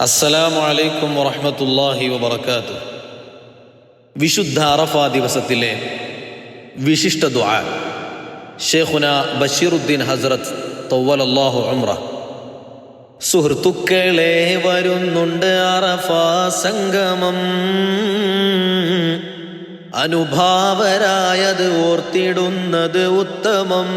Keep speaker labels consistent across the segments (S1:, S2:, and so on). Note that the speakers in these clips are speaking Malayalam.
S1: അസ്സലാമു അലൈക്കും വറഹ്മത്തുള്ളാഹി വബറകാതു വിശുദ്ധ അറഫ ദിവസത്തിലെ വിശിഷ്ട ദുആ. ഷേഖുന ബഷീറുദ്ദീൻ ഹസ്രത്ത് തവ്വലല്ലാഹു ഉംറ. സുഹൃത്തുക്കളെ വരുന്നുണ്ട് അറഫ സംഗമം. അനുഭാവരായത് ഓർത്തിടുന്നത് ഉത്തമം.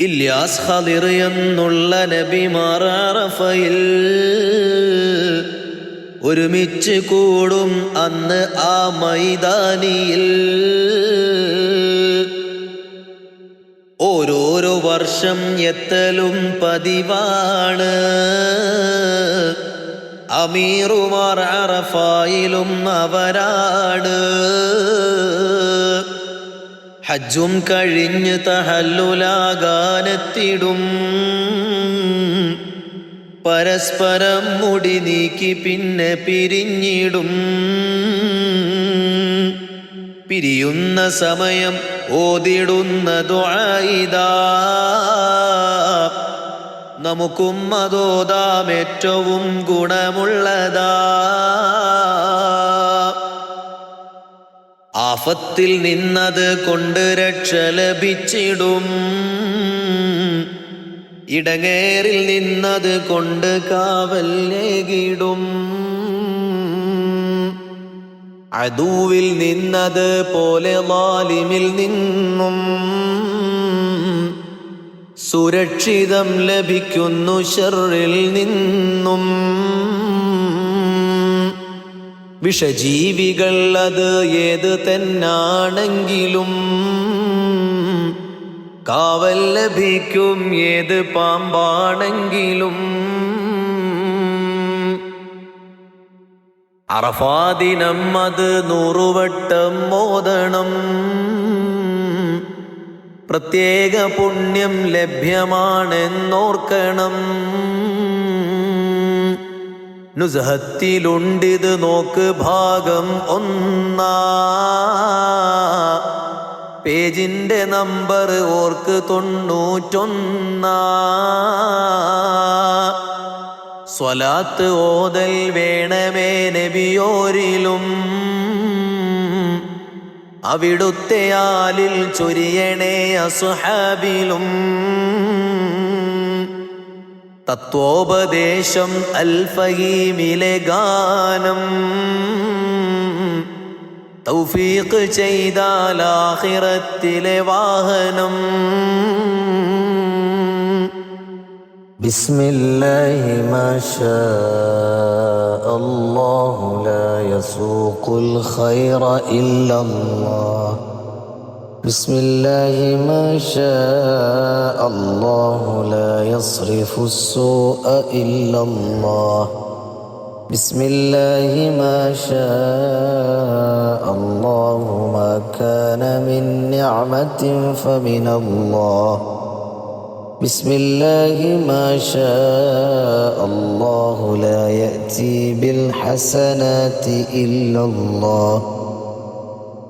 S1: ഇല്യാസ് ഖദിർ എന്നുള്ള നബിമാർ അറഫയിൽ ഒരുമിച്ച് കൂടും അന്ന് ആ മൈതാനിയിൽ. ഓരോരോ വർഷം എത്തലും പതിവാണ്. അമീറുമാർ അറഫായിലും അവരാണ്. ഹജ്ജും കഴിഞ്ഞ് തഹല്ലുലാകാനെത്തിടും പരസ്പരം മുടി നീക്കി പിന്നെ പിരിഞ്ഞിടും. പിരിയുന്ന സമയം ഓതിടുന്ന ദുആയിദാ നമുക്കും അതോതാം ഏറ്റവും ഗുണമുള്ളതാ. ആഫത്തിൽ നിന്നത് കൊണ്ട് രക്ഷ ലഭിച്ചിടും. ഇടങ്ങേറിൽ നിന്നത് കൊണ്ട് കാവൽ നേകിടും. അദൂവിൽ നിന്നത് പോലെ ലാലിമിൽ നിന്നും സുരക്ഷിതം ലഭിക്കുന്നു ഷറിൽ നിന്നും. വിഷജീവികൾ അത് ഏത് തന്നാണെങ്കിലും കാവൽ ലഭിക്കും ഏത് പാമ്പാണെങ്കിലും. അറഫാദിനം അത് നൂറുവട്ടം മോദണം പ്രത്യേക പുണ്യം ലഭ്യമാണെന്നോർക്കണം. നുസഹത്തിലുണ്ടിത് നോക്ക് ഭാഗം ഒന്നാ. പേജിന്റെ നമ്പർ ഓർക്ക് തൊണ്ണൂറ്റൊന്നാ. സ്വലാത്ത് ഓതൽ വേണമേ നബിയോരിലും. അവിടുത്തെ ആലിൽ ചൊരിയണേ അസുഹാബിലും. തത്വോപദേശം അൽഫഹീമിലെ ഗാനം തൗഫീഖ് ചെയ്താൽ ആഖിറത്തിലെ വാഹനം
S2: بسم الله ما شاء الله لا يسوق الخير إلا الله بسم الله ما شاء الله لا يصرف السوء إلا الله. بسم الله ما شاء الله ما كان من نعمة فمن الله. بسم الله ما شاء الله لا يأتي بالحسنات إلا الله.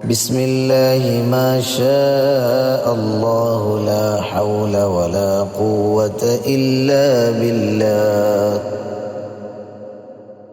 S2: بسم الله ما شاء الله لا حول ولا قوة إلا بالله.